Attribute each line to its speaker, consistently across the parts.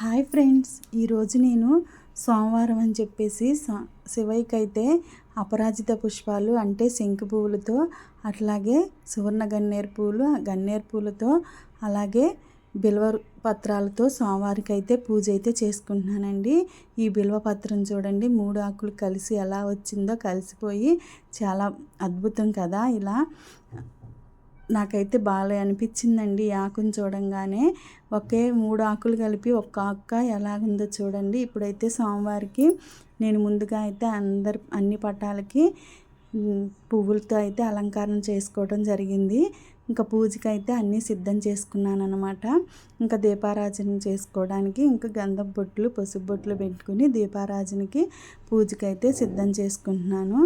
Speaker 1: Hi friends ఈరోజు నేను సోమవారం అని చెప్పేసి శివయ్యకి అయితే అపరాజిత పుష్పాలు అంటే శంకు పువ్వులతో అట్లాగే సువర్ణ గన్నేరు పూలు గన్నేరు పూలతో అలాగే బిల్వ పత్రాలతో సోమవారికి అయితే పూజ అయితే చేసుకుంటున్నానండి. ఈ బిల్వ పత్రం చూడండి మూడు ఆకులు కలిసి ఎలా వచ్చిందో కలిసిపోయి చాలా అద్భుతం కదా ఇలా. నాకైతే బాగా అనిపించిందండి ఈ ఆకును చూడంగానే. ఒకే మూడు ఆకులు కలిపి ఒక్క ఆక్క ఎలాగుందో చూడండి. ఇప్పుడైతే సోమవారికి నేను ముందుగా అయితే అందరి అన్ని పటాలకి పువ్వులతో అయితే అలంకారం చేసుకోవడం జరిగింది. ఇంకా పూజకి అయితే అన్నీ సిద్ధం చేసుకున్నాను అనమాట ఇంకా దీపారాజన చేసుకోవడానికి ఇంకా గంధం బొట్లు పసుపు బొట్లు పెట్టుకుని దీపారాజనకి పూజకి అయితే సిద్ధం చేసుకుంటున్నాను.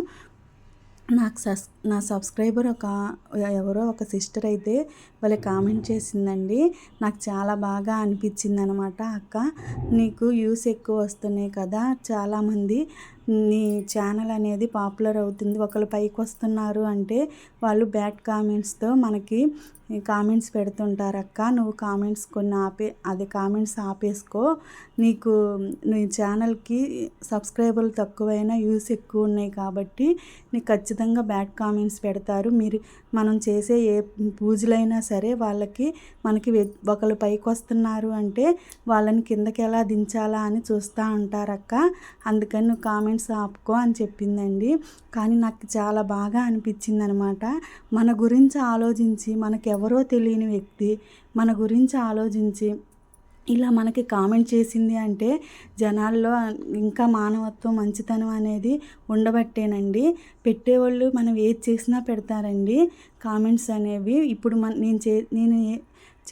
Speaker 1: నాకు సస్ నా సబ్స్క్రైబర్ ఒక ఎవరో ఒక సిస్టర్ అయితే వాళ్ళే కామెంట్ చేసిందండి. నాకు చాలా బాగా అనిపించింది అనమాట అక్క. నీకు యూస్ ఎక్కువ వస్తున్నాయి కదా చాలామంది నీ ఛానల్ అనేది పాపులర్ అవుతుంది. ఒకళ్ళు పైకి వస్తున్నారు అంటే వాళ్ళు బ్యాడ్ కామెంట్స్తో మనకి కామెంట్స్ పెడుతుంటారు అక్క. నువ్వు కామెంట్స్ కొన్ని ఆపే అది కామెంట్స్ ఆపేసుకో. నీకు నీ ఛానల్కి సబ్స్క్రైబర్లు తక్కువైనా వ్యూస్ ఎక్కువ ఉన్నాయి కాబట్టి నీకు ఖచ్చితంగా బ్యాడ్ కామెంట్స్ పెడతారు. మీరు మనం చేసే ఏ పూజలైనా సరే వాళ్ళకి మనకి ఒకళ్ళు పైకి వస్తున్నారు అంటే వాళ్ళని కిందకి ఎలా దించాలా అని చూస్తూ ఉంటారక్క. అందుకని నువ్వు కామెంట్స్ ఆపుకో అని చెప్పిందండి. కానీ నాకు చాలా బాగా అనిపించింది అనమాట మన గురించి ఆలోచించి మనకెవరో ఎవరో తెలియని వ్యక్తి మన గురించి ఆలోచించి ఇలా మనకి కామెంట్ చేసింది అంటే జనాల్లో ఇంకా మానవత్వం మంచితనం అనేది ఉండబట్టేనండి. పెట్టేవాళ్ళు మనం ఏది చేసినా పెడతారండి. కామెంట్స్ అనేవి ఇప్పుడు మన నేను చే నేను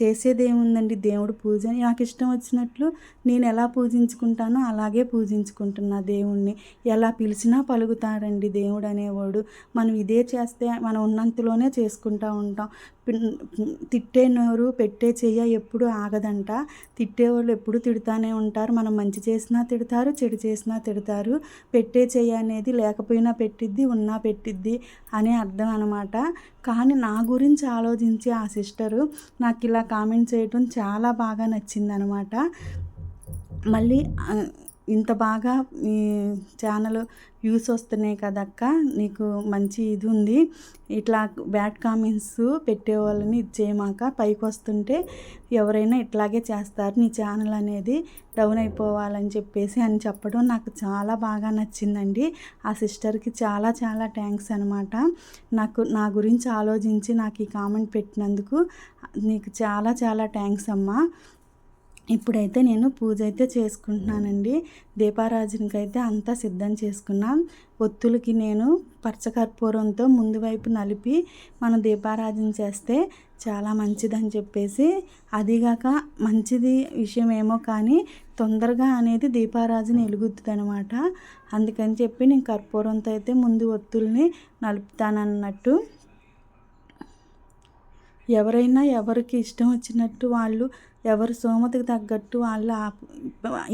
Speaker 1: చేసేదేముందండి దేవుడు పూజ? నాకు ఇష్టం వచ్చినట్లు నేను ఎలా పూజించుకుంటానో అలాగే పూజించుకుంటున్నా దేవుణ్ణి. ఎలా పిలిచినా పలుకుతాడండి దేవుడు అనేవాడు. మనం ఇదే చేస్తే మనం ఉన్నంతలోనే చేసుకుంటూ ఉంటాం. తిట్టే నోరు పెట్టే చెయ్య ఎప్పుడు ఆగదంట. తిట్టేవాళ్ళు ఎప్పుడు తిడుతూనే ఉంటారు. మనం మంచి చేసినా తిడతారు చెడు చేసినా తిడతారు. పెట్టే చెయ్య అనేది లేకపోయినా పెట్టిద్ది ఉన్నా పెట్టిద్ది అనే అర్థం అనమాట కానీ నా గురించి ఆలోచించి ఆ సిస్టరు నాకు ఇలా కామెంట్ చేయటం చాలా బాగా నచ్చింది అనమాట మళ్ళీ ఇంత బాగా ఈ ఛానల్ వ్యూస్ వస్తున్నాయి కదక్క. నీకు మంచి ఇది ఉంది. ఇట్లా బ్యాడ్ కామెంట్స్ పెట్టే వాళ్ళని ఇచ్చేయమాక పైకి వస్తుంటే ఎవరైనా ఇట్లాగే చేస్తారు. నీ ఛానల్ అనేది డౌన్ అయిపోవాలని చెప్పేసి అని చెప్పడం నాకు చాలా బాగా నచ్చిందండి. ఆ సిస్టర్కి చాలా చాలా థ్యాంక్స్ అనమాట నాకు నా గురించి ఆలోచించి నాకు ఈ కామెంట్ పెట్టినందుకు నీకు చాలా చాలా థ్యాంక్స్ అమ్మా. ఇప్పుడైతే నేను పూజ అయితే చేసుకుంటున్నానండి. దీపారాజునికి అయితే అంతా సిద్ధం చేసుకున్నాం. ఒత్తులకి నేను పచ్చకర్పూరంతో ముందు వైపు నలిపి మనం దీపారాజన చేస్తే చాలా మంచిదని చెప్పేసి అదిగాక మంచిది విషయం ఏమో కానీ తొందరగా అనేది దీపారాజన వెలుగుతుంది అనమాట అందుకని చెప్పి నేను కర్పూరంతో అయితే ముందు ఒత్తుల్ని నలుపుతానన్నట్టు. ఎవరైనా ఎవరికి ఇష్టం వచ్చినట్టు వాళ్ళు ఎవరు సోమతికి తగ్గట్టు వాళ్ళ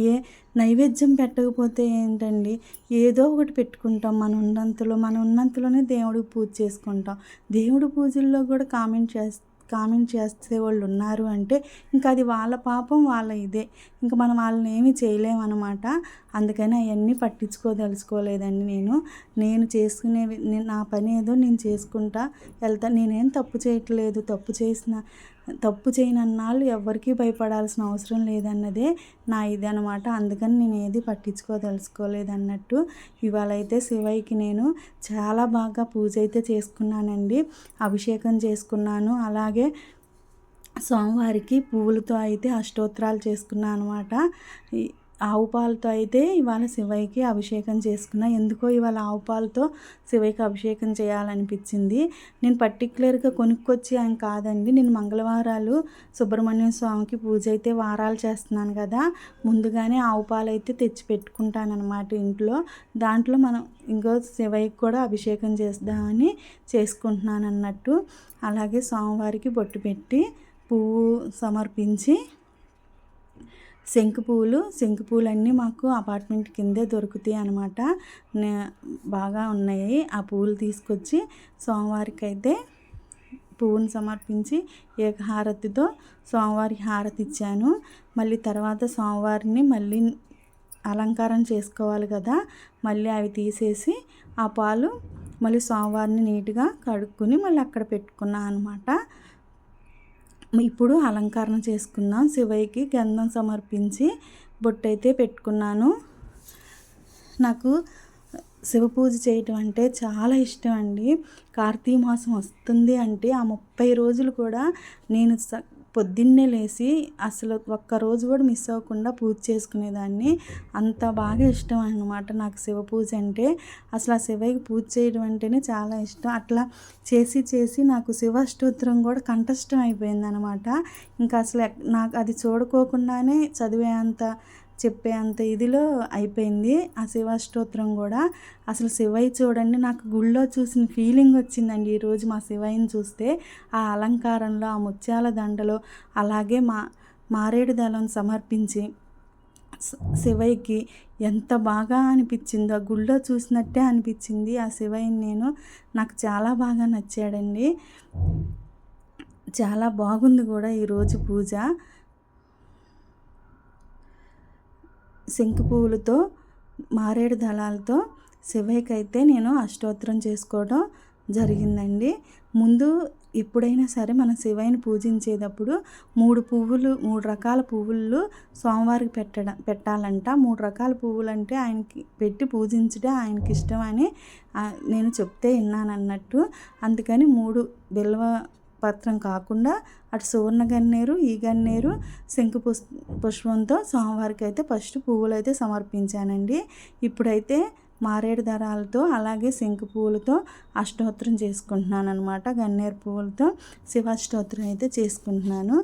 Speaker 1: ఏ నైవేద్యం పెట్టకపోతే ఏంటండి? ఏదో ఒకటి పెట్టుకుంటాం మన ఉన్నంతలో మన ఉన్నంతలోనే దేవుడికి పూజ చేసుకుంటాం. దేవుడి పూజల్లో కూడా కామెంట్ చేస్తే కామెంట్ చేసే వాళ్ళు ఉన్నారు అంటే ఇంకా అది వాళ్ళ పాపం వాళ్ళ ఇదే. ఇంకా మనం వాళ్ళని ఏమీ చేయలేమన్నమాట అందుకని అవన్నీ పట్టించుకోదలుచుకోలేదండి నేను. నేను చేసుకునే నా పని ఏదో నేను చేసుకుంటా వెళ్తా. నేనేం తప్పు చేయట్లేదు తప్పు చేసిన తప్పు చేయనన్నాళ్ళు ఎవరికీ భయపడాల్సిన అవసరం లేదన్నదే నా ఇది అనమాట అందుకని నేను ఏది పట్టించుకోదలుచుకోలేదన్నట్టు ఇవాళ అయితే శివయ్యకి నేను చాలా బాగా పూజ అయితే చేసుకున్నానండి. అభిషేకం చేసుకున్నాను. అలాగే సోమవారికి పువ్వులతో అయితే అష్టోత్తరాలు చేసుకున్నాను అనమాట ఆవు పాలతో అయితే ఇవాళ శివయ్యకి అభిషేకం చేసుకున్నా. ఎందుకో ఇవాళ ఆవు పాలతో శివయ్యకి అభిషేకం చేయాలనిపించింది. నేను పర్టికులర్గా కొనుక్కొచ్చి ఆయన కాదండి. నేను మంగళవారాలు సుబ్రహ్మణ్యం స్వామికి పూజ అయితే వారాలు చేస్తున్నాను కదా. ముందుగానే ఆవు పాలు అయితే తెచ్చి పెట్టుకుంటానమాట ఇంట్లో. దాంట్లో మనం ఇంకో శివయ్యకి కూడా అభిషేకం చేద్దామని చేసుకుంటున్నాను అన్నట్టు అలాగే స్వామివారికి బొట్టు పెట్టి పువ్వు సమర్పించి శంకు పువ్వులు శంకు పువ్వులన్నీ మాకు అపార్ట్మెంట్ కిందే దొరుకుతాయి అనమాట బాగా ఉన్నాయి. ఆ పువ్వులు తీసుకొచ్చి సోమవారికి అయితే పువ్వుని సమర్పించి ఏకహారతితో సోమవారి హారతి ఇచ్చాను మళ్ళీ తర్వాత సోమవారిని మళ్ళీ అలంకారం చేసుకోవాలి కదా మళ్ళీ అవి తీసేసి ఆ పాలు మళ్ళీ స్వామివారిని నీట్గా కడుక్కొని మళ్ళీ అక్కడ పెట్టుకున్నాను అనమాట ఇప్పుడు అలంకరణ చేసుకుందాం. శివయ్యకి గంధం సమర్పించి బొట్టయితే పెట్టుకున్నాను. నాకు శివ పూజ చేయటం అంటే చాలా ఇష్టం అండి. కార్తీక మాసం వస్తుంది అంటే ఆ ముప్పై రోజులు కూడా నేను పొద్దున్నే లేచి అసలు ఒక్కరోజు కూడా మిస్ అవ్వకుండా పూజ చేసుకునేదాన్ని. అంత బాగా ఇష్టం అనమాట నాకు శివ పూజ అంటే. అసలు ఆ శివయ్యకి పూజ చేయడం అంటేనే చాలా ఇష్టం. అట్లా చేసి చేసి నాకు శివ స్తోత్రం కూడా కంఠస్థం అయిపోయింది అనమాట ఇంకా అసలు నాకు అది చూడుకోకుండానే చదివేంత చెప్పే అంత ఇదిలో అయిపోయింది. ఆ శివాష్టోత్రం కూడా. అసలు శివయ్య చూడండి నాకు గుళ్ళో చూసిన ఫీలింగ్ వచ్చిందండి. ఈరోజు మా శివయ్యని చూస్తే ఆ అలంకారంలో ఆ ముత్యాల దండలో అలాగే మా మారేడు దళం సమర్పించి శివయ్యకి ఎంత బాగా అనిపించిందో గుళ్ళో చూసినట్టే అనిపించింది. ఆ శివయ్యని నేను నాకు చాలా బాగా నచ్చాడండి. చాలా బాగుంది కూడా ఈరోజు పూజ. శంకు పువ్వులతో మారేడు దళాలతో శివయ్యకైతే నేను అష్టోత్తరం చేసుకోవడం జరిగిందండి. ముందు ఎప్పుడైనా సరే మన శివయ్యని పూజించేటప్పుడు మూడు పువ్వులు మూడు రకాల పువ్వులు స్వామివారికి పెట్టడం పెట్టాలంట. మూడు రకాల పువ్వులు అంటే ఆయనకి పెట్టి పూజించడం ఆయనకి ఇష్టం అని నేను చెప్తే విన్నాను అన్నట్టు అందుకని మూడు బిల్వ పత్రం కాకుండా అటు సువర్ణ గన్నేరు ఈ గన్నేరు శంకు పుష్ పుష్పంతో స్వామివారికి అయితే ఫస్ట్ పువ్వులు అయితే సమర్పించానండి. ఇప్పుడైతే మారేడు దరాలతో అలాగే శంకు పువ్వులతో అష్టోత్తరం చేసుకుంటున్నాను అనమాట గన్నేరు పువ్వులతో శివాష్టోత్రం అయితే చేసుకుంటున్నాను.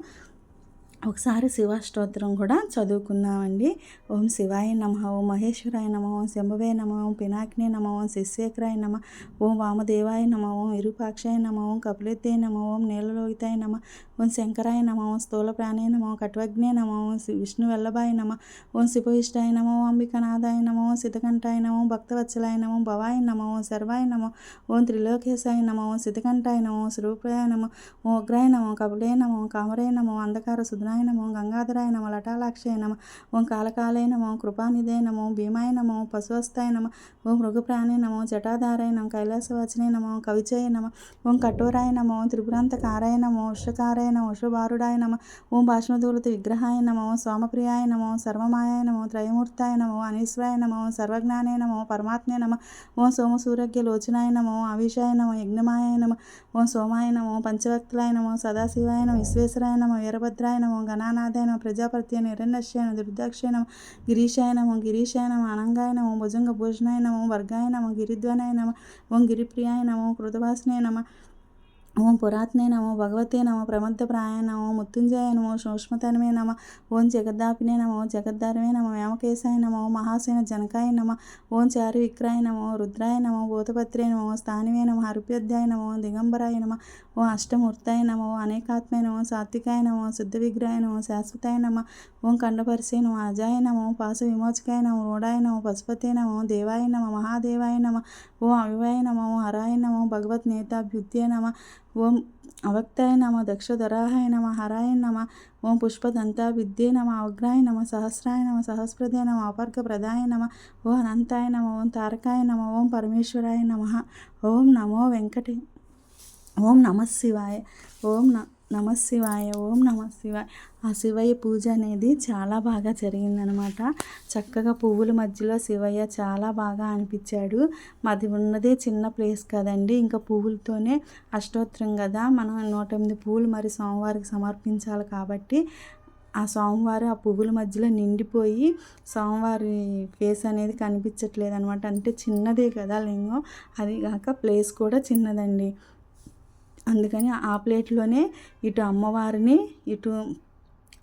Speaker 1: ఒకసారి శివాష్టోత్రం కూడా చదువుకుందామండి ఓం శివాయ నమ ఓం మహేశ్వరాయ నమ ఓం శంభవే నమ ఓం పినాకినే నమ ఓం శిశేఖరాయ నమ ఓం వామదేవాయ నమ ఓం విరూపాక్షాయ నమ ఓం కపిలెత్తే నమ ఓం నీలలోహితాయ నమ ఓం శంకరాయ నమ ఓం స్థూల ప్రాణాయ నమ ఓం కట్వగ్నే నమ ఓం విష్ణు వల్లభాయ నమ ఓం శివయిష్టాయ నమ ఓం అంబికనాథాయ నమ ఓం సిద్ధకంఠాయ నమ ఓం భక్తవత్సలాయ నమ భవాయ నమ ఓం సర్వాయ నమ ఓం త్రిలోకేశాయ నమ ఓం సిద్ధకంఠాయ నమ ఓం స్వరూపాయ నమ ఓం ఉగ్రాయ నమ కపిలే నమ ఓం కామరాయ నమ అంధకార సుధనాయ గంగాధరాయ నమో గంగాధరాయ నమ లటాలాక్షయ నమ ఓం కాలకాలయ నమో కృపానిదే నమో భీమాయ నమో పశువస్థాయ నమ ఓం మృగప్రాణే నమో జటాధారాయ నమ కైలాసవచనే నమో కవిచయ నమ ఓం కఠోరాయ నమో త్రిపురాంతకారాయ నమో ఉషకారాయ నమ ఉషభారుడాయ నమ ఓం భాష్మదూలత విగ్రహాయ నమో సోమప్రియాయ నమో సర్వమాయాయ నమో త్రయమూర్తాయ నమో అనీశ్వరాయ నమో సర్వజ్ఞానే నమో పరమాత్మే నమ ఓం సోమసూరగ్య లోచనాయ నమో అవిషాయ నమ యజ్ఞమాయ నమ ఓం సోమాయ నమో పంచవక్తులాయ నమో సదాశివాయ నమ విశ్వేశ్వరాయ నమో వీరభద్రాయ నమో గణానాథాయ నమ ప్రజాపతి నమ గిరీశాయ నమ గిరీశాయ నమ అనంగాయ నమో భుజంగ భూషణాయ నమ వర్గాయ గిరిధ్వనాయ నమ ఓం గిరిప్రియాయ నమో కృతవాసనాయ నమ ఓం పురాత్నే నమో భగవతే నమ ప్రమద్దప్రాయ నమో మృత్యుంజయ నమో సూక్ష్మతనమే నమ ఓం జగద్దాపినే నమో జగద్ధారమే నమ వేమకేశాయ నమో మహాసేన జనకాయ నమ ఓం చారు విక్రాయ నమో రుద్రాయ నమో భూతపత్రే నమో స్థానివే నమ హరిప్యోధ్యాయ నమో దిగంబరాయ నమ ఓ అష్టమూర్తాయ నమ ఓ అనేకాత్మయ నమ సాత్వికాయ నమ శుద్ధ విగ్రహాయ నమ శాశ్వతాయ నమ ఓం కండపరిసే నమ అజాయ నమ పాశ విమోచకాయ నమ ఓడాయ నమ పశుపతే నమ దేవాయ నమ మహాదేవాయ నమ ఓ అవివాయ నమో హరాయ నమ భగవత్ నేతాభ్యుత్యే నమ ఓం అవక్తాయ నమ దక్షధరాహాయ నమ హరాయ నమ ఓం పుష్పదంతా విద్యే నమ అవగ్రాయ నమ సహస్రాయ నమ సహస్రదే నమ అపర్గ ప్రదాయ నమ ఓ అనంతాయ నమ ఓం తారకాయ నమ ఓం పరమేశ్వరాయ నమ ఓం నమో వెంకటే ఓం నమ శివాయ ఓం నమ శివాయ ఓం నమ శివాయ. ఆ శివయ్య పూజ అనేది చాలా బాగా జరిగిందనమాట. చక్కగా పువ్వుల మధ్యలో శివయ్య చాలా బాగా అనిపించాడు. మాది ఉన్నదే చిన్న ప్లేస్ కదండి ఇంకా పువ్వులతోనే అష్టోత్తరం కదా. మనం నూట ఎనిమిది పువ్వులు మరి సోమవారికి సమర్పించాలి కాబట్టి ఆ సోమవారం ఆ పువ్వుల మధ్యలో నిండిపోయి సోమవారి ఫేస్ అనేది కనిపించట్లేదు అనమాట అంటే చిన్నదే కదా లింగం అది కాక ప్లేస్ కూడా చిన్నదండి. అందుకని ఆ ప్లేట్లోనే ఇటు అమ్మవారిని ఇటు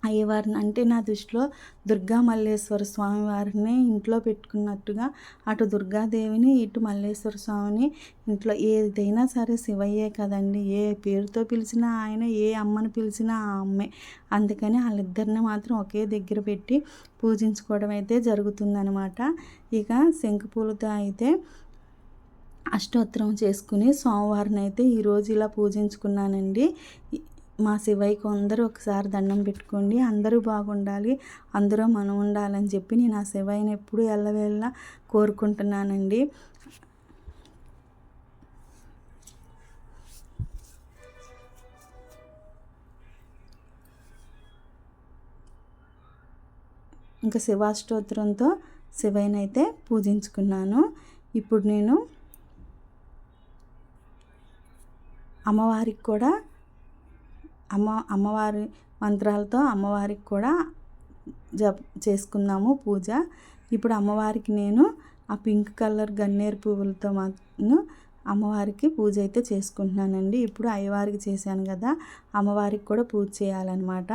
Speaker 1: అయ్యవారిని అంటే నా దృష్టిలో దుర్గా మల్లేశ్వర స్వామి వారిని ఇంట్లో పెట్టుకున్నట్టుగా అటు దుర్గాదేవిని ఇటు మల్లేశ్వర స్వామిని ఇంట్లో ఏదైనా సరే శివయ్యే కదండి. ఏ పేరుతో పిలిచినా ఆయన ఏ అమ్మని పిలిచినా ఆ అమ్మే. అందుకని వాళ్ళిద్దరిని మాత్రం ఒకే దగ్గర పెట్టి పూజించుకోవడం అయితే జరుగుతుందనమాట ఇక శంకుపూలతో అయితే అష్టోత్తరం చేసుకుని సోమవారం అయితే ఈరోజు ఇలా పూజించుకున్నానండి. మా శివయ్యకు అందరూ ఒకసారి దండం పెట్టుకోండి. అందరూ బాగుండాలి. అందరూ మనం ఉండాలని చెప్పి నేను ఆ శివయ్యని ఎప్పుడు ఎల్లవేళ్ళ కోరుకుంటున్నానండి. ఇంకా శివాష్టోత్తరంతో శివయ్యనైతే పూజించుకున్నాను. ఇప్పుడు నేను అమ్మవారికి కూడా అమ్మ అమ్మవారి మంత్రాలతో అమ్మవారికి కూడా జప్ చేసుకున్నాము పూజ. ఇప్పుడు అమ్మవారికి నేను ఆ పింక్ కలర్ గన్నేరు పువ్వులతో మాత్రం అమ్మవారికి పూజ అయితే చేసుకుంటున్నానండి. ఇప్పుడు అయ్యవారికి చేశాను కదా అమ్మవారికి కూడా పూజ చేయాలన్నమాట.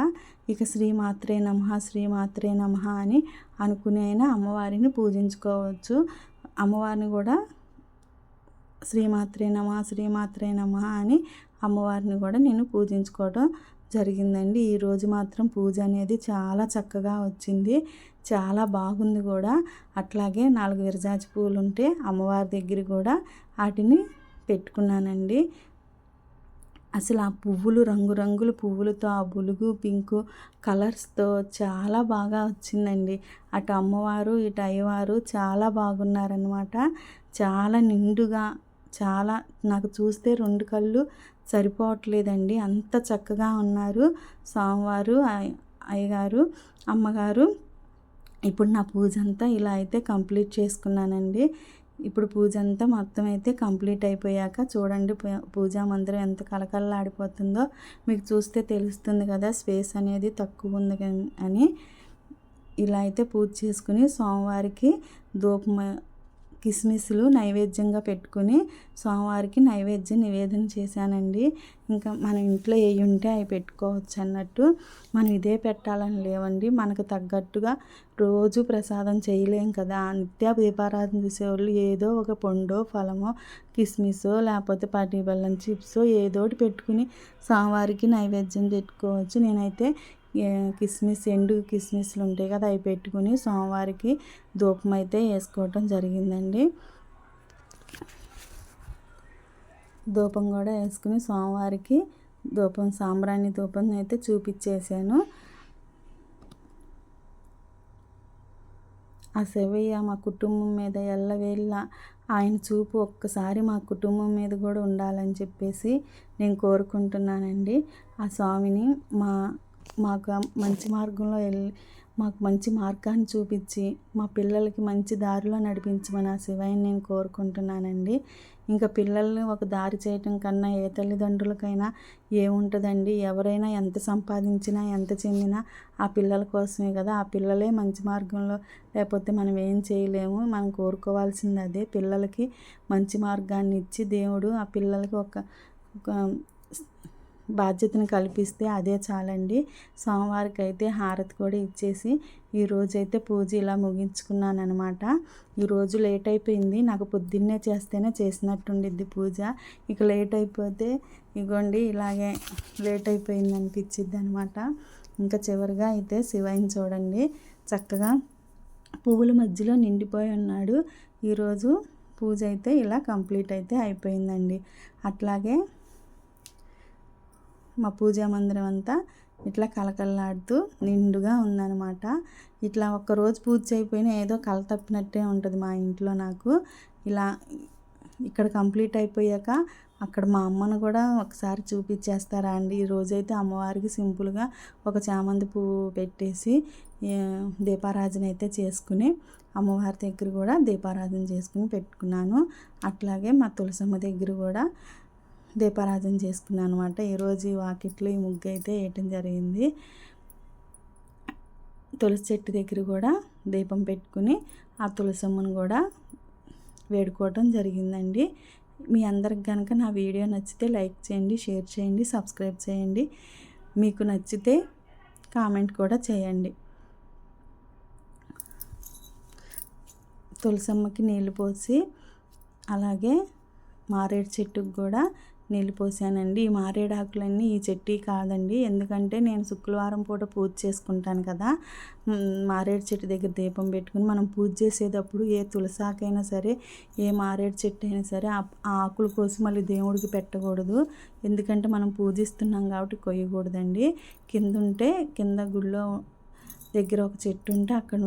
Speaker 1: ఇక శ్రీమాత్రే నమ శ్రీమాత్రే నమ అని అనుకునే అమ్మవారిని పూజించుకోవచ్చు. అమ్మవారిని కూడా శ్రీమాత్రే నమ శ్రీమాత్రే నమ అని అమ్మవారిని కూడా నేను పూజించుకోవడం జరిగిందండి. ఈరోజు మాత్రం పూజ అనేది చాలా చక్కగా వచ్చింది. చాలా బాగుంది కూడా. అట్లాగే నాలుగు విరజాజి పూలు ఉంటే అమ్మవారి దగ్గర కూడా వాటిని పెట్టుకున్నానండి. అసలు ఆ పువ్వులు రంగురంగుల పువ్వులతో ఆ బులుగు పింకు కలర్స్తో చాలా బాగా వచ్చిందండి. అటు అమ్మవారు ఇటు అయ్యవారు చాలా బాగున్నారనమాట చాలా నిండుగా చాలా నాకు చూస్తే రెండు కళ్ళు సరిపోవట్లేదండి. అంత చక్కగా ఉన్నారు స్వామివారు అయ్యగారు అమ్మగారు. ఇప్పుడు నా పూజ అంతా ఇలా అయితే కంప్లీట్ చేసుకున్నానండి. ఇప్పుడు పూజ అంతా మొత్తం అయితే కంప్లీట్ అయిపోయాక చూడండి పూజా మందిరం ఎంత కలకలలాడిపోతుందో మీకు చూస్తే తెలుస్తుంది కదా స్పేస్ అనేది తక్కువ ఉంది అని. ఇలా అయితే పూజ చేసుకుని సోమవారికి ధూపం కిస్మిస్లు నైవేద్యంగా పెట్టుకుని స్వామివారికి నైవేద్యం నివేదన చేశానండి. ఇంకా మన ఇంట్లో ఏవి ఉంటే అవి పెట్టుకోవచ్చు అన్నట్టు. మనం ఇదే పెట్టాలని లేవండి. మనకు తగ్గట్టుగా రోజు ప్రసాదం చేయలేం కదా. నిత్య దీపారాధన చేసేవాళ్ళు ఏదో ఒక పండో ఫలమో కిస్మిసో లేకపోతే పటి బెల్లం చిప్స్ ఏదోటి పెట్టుకుని స్వామివారికి నైవేద్యం పెట్టుకోవచ్చు. నేనైతే కిస్మిస్ ఎండు కిస్మిస్లు ఉంటాయి కదా అవి పెట్టుకుని సోమవారికి ధూపం అయితే వేసుకోవటం జరిగిందండి. ధూపం కూడా వేసుకుని సోమవారికి ధూపం సాంబ్రాణి ధూపం అయితే చూపించేసాను ఆ శివయ్య మా కుటుంబం మీద ఎల్లవేళ్ళ ఆయన చూపు ఒక్కసారి మా కుటుంబం మీద కూడా ఉండాలని చెప్పేసి నేను కోరుకుంటున్నానండి. ఆ స్వామిని మా మాకు మంచి మార్గంలో వెళ్ళి మాకు మంచి మార్గాన్ని చూపించి మా పిల్లలకి మంచి దారిలో నడిపించమని ఆ శివయ్యని నేను కోరుకుంటున్నానండి. ఇంకా పిల్లల్ని ఒక దారి చేయటం కన్నా ఏ తల్లిదండ్రులకైనా ఏముంటుందండి? ఎవరైనా ఎంత సంపాదించినా ఎంత చెందినా ఆ పిల్లల కోసమే కదా. ఆ పిల్లలే మంచి మార్గంలో లేకపోతే మనం ఏం చేయలేము. మనం కోరుకోవాల్సింది అదే. పిల్లలకి మంచి మార్గాన్ని ఇచ్చి దేవుడు ఆ పిల్లలకి ఒక ఒక బాధ్యతను కల్పిస్తే అదే చాలండి. సోమవారికి అయితే హారతి కూడా ఇచ్చేసి ఈరోజైతే పూజ ఇలా ముగించుకున్నాను అనమాట ఈరోజు లేట్ అయిపోయింది. నాకు పొద్దున్నే చేస్తేనే చేసినట్టుండిద్ది పూజ. ఇక లేట్ అయిపోతే ఇగోండి ఇలాగే లేట్ అయిపోయింది అనిపించిద్ది అనమాట ఇంకా చివరిగా అయితే శివయ్యని చూడండి. చక్కగా పువ్వుల మధ్యలో నిండిపోయి ఉన్నాడు. ఈరోజు పూజ అయితే ఇలా కంప్లీట్ అయితే అయిపోయిందండి. అట్లాగే మా పూజా మందిరం అంతా ఇట్లా కలకల్లాడుతూ నిండుగా ఉందన్నమాట. ఇట్లా ఒక్కరోజు పూజ అయిపోయినా ఏదో కల తప్పినట్టే ఉంటుంది మా ఇంట్లో నాకు. ఇలా ఇక్కడ కంప్లీట్ అయిపోయాక అక్కడ మా అమ్మను కూడా ఒకసారి చూపించేస్తారా అండి. ఈ రోజైతే అమ్మవారికి సింపుల్గా ఒక చామంతి పువ్వు పెట్టేసి దీపారాధన అయితే చేసుకుని అమ్మవారి దగ్గర కూడా దీపారాధన చేసుకుని పెట్టుకున్నాను. అట్లాగే మా తులసమ్మ దగ్గర కూడా దీపారాధన చేసుకున్నాను అనమాట ఈరోజు వాకిట్లో ఈ ముగ్గు అయితే వేయటం జరిగింది. తులసి చెట్టు దగ్గర కూడా దీపం పెట్టుకుని ఆ తులసమ్మను కూడా వేడుకోవటం జరిగిందండి. మీ అందరికి కనుక నా వీడియో నచ్చితే లైక్ చేయండి షేర్ చేయండి సబ్స్క్రైబ్ చేయండి. మీకు నచ్చితే కామెంట్ కూడా చేయండి. తులసమ్మకి నీళ్ళు పోసి అలాగే మారేడు చెట్టుకు కూడా నీళ్ళు పోసానండి. ఈ మారేడాకులన్నీ ఈ చెట్టు కాదండి. ఎందుకంటే నేను శుక్రవారం పూట పూజ చేసుకుంటాను కదా. మారేడు చెట్టు దగ్గర దీపం పెట్టుకుని మనం పూజ చేసేటప్పుడు ఏ తులసాకైనా సరే ఏ మారేడు చెట్టు అయినా సరే ఆ ఆ ఆకులు కోసి మళ్ళీ దేవుడికి పెట్టకూడదు. ఎందుకంటే మనం పూజిస్తున్నాం కాబట్టి కొయ్యకూడదండి. కింద ఉంటే కింద గుళ్ళో దగ్గర ఒక చెట్టు ఉంటే అక్కడ